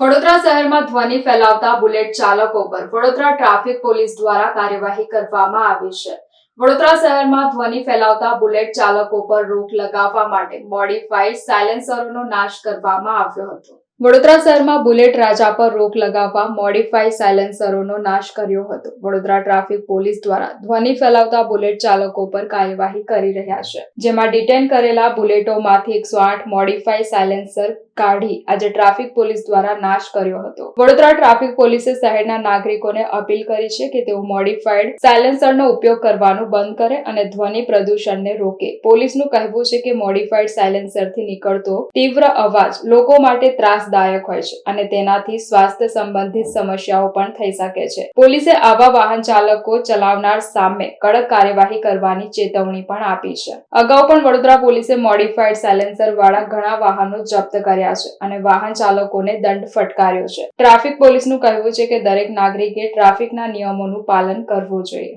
વડોદરા શહેરમાં ધ્વનિ ફેલાવતા બુલેટ ચાલકો પર વડોદરા ટ્રાફિક પોલીસ દ્વારા કાર્યવાહી કરવામાં આવી છે. વડોદરા શહેરમાં ધ્વનિ ફેલાવતા બુલેટ ચાલકો પર રોક લગાવવા માટે મોડિફાઈડ સાયલેન્સરોનો નાશ કરવામાં આવ્યો હતો. વડોદરા શહેરમાં બુલેટ રાજા પર રોક લગાવવા મોડિફાઈડ સાયલેન્સરોનો નાશ કર્યો હતો. વડોદરા ટ્રાફિક પોલીસ દ્વારા ધ્વનિ ફેલાવતા બુલેટ ચાલકો પર કાર્યવાહી કરી રહ્યા છે. જેમાં ડિટેન કરેલા બુલેટોમાંથી એકસો આઠ મોડિફાઈડ સાયલેન્સર કાઢી આજે ટ્રાફિક પોલીસ દ્વારા નાશ કર્યો હતો. વડોદરા ટ્રાફિક પોલીસે શહેરના નાગરિકોને અપીલ કરી છે કે તેઓ મોડિફાઈડ સાયલેન્સરનો ઉપયોગ કરવાનું બંધ કરે અને ધ્વનિ પ્રદૂષણને રોકે. પોલીસનું કહેવું છે કે મોડિફાઈડ સાયલેન્સરથી નીકળતો તીવ્ર અવાજ લોકો માટે ત્રાસદાયક હોય છે અને તેનાથી સ્વાસ્થ્ય સંબંધિત સમસ્યાઓ પણ થઈ શકે છે. પોલીસે આવા વાહન ચાલકો ચલાવનાર સામે કડક કાર્યવાહી કરવાની ચેતવણી પણ આપી છે. અગાઉ પણ વડોદરા પોલીસે મોડિફાઈડ સાયલેન્સર વાળા ઘણા વાહનો જપ્ત કર્યા છે અને વાહન ચાલકોને દંડ ફટકાર્યો છે. ટ્રાફિક પોલીસનું કહેવું છે કે દરેક નાગરિકે ટ્રાફિકના નિયમોનું પાલન કરવું જોઈએ.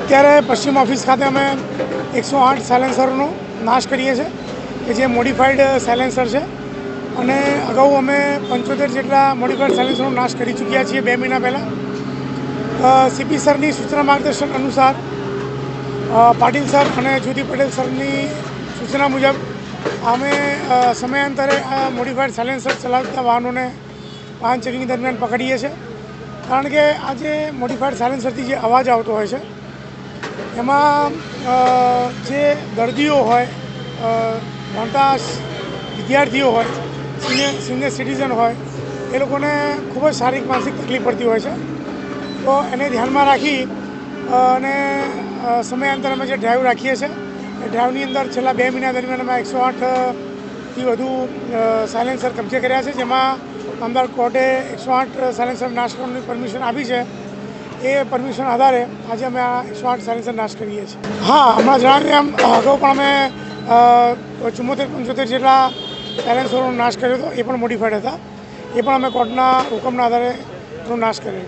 અત્યારે પશ્ચિમ ઓફિસ ખાતે અમે એકસો આઠ સાયલેન્સરનો નાશ કરીએ છીએ કે જે મોડિફાઈડ સાયલેન્સર છે. અને અગાઉ અમે પંચોતેર જેટલા મોડિફાઈડ સાયલેન્સરનો નાશ કરી ચૂક્યા છીએ બે મહિના પહેલાં. સીપી સરની સૂચના માર્ગદર્શન અનુસાર પાટીલ સર અને જ્યોતિ પટેલ સરની સૂચના મુજબ અમે સમયાંતરે આ મોડિફાઈડ સાયલેન્સર ચલાવતા વાહનોને વાહન ચેકિંગ દરમિયાન પકડીએ છીએ. કારણ કે આ જે મોડિફાઈડ સાયલેન્સરથી જે અવાજ આવતો હોય છે, એમાં જે દર્દીઓ હોય મોટા વિદ્યાર્થીઓ હોય, સિનિયર સિનિયર સિટીઝન હોય, એ લોકોને ખૂબ જ શારીરિક, માનસિક તકલીફ પડતી હોય છે. તો એને ધ્યાનમાં રાખી અને સમયાંતર અમે જે ડ્રાઈવ રાખીએ છીએ એ ડ્રાઈવની અંદર છેલ્લા બે મહિના દરમિયાન અમે એકસો આઠથી વધુ સાયલેન્સર કબજે કર્યા છે, જેમાં અમદાવાદ કોર્ટે એકસો આઠ સાયલેન્સર નાશ કરવાની પરમિશન આપી છે. એ પરમિશન આધારે આજે અમે આ એકસો આઠ સાયલેન્સર નાશ કરીએ છીએ. હા, હમણાં જણાવીએ એમ અગાઉ પણ અમે ચુમ્મોતેર, પંચોતેર જેટલા સાયલેન્સરોનો નાશ કર્યો હતો, એ પણ મોડિફાઈડ હતા. એ પણ અમે કોર્ટના હુકમના આધારે એનો નાશ કર્યો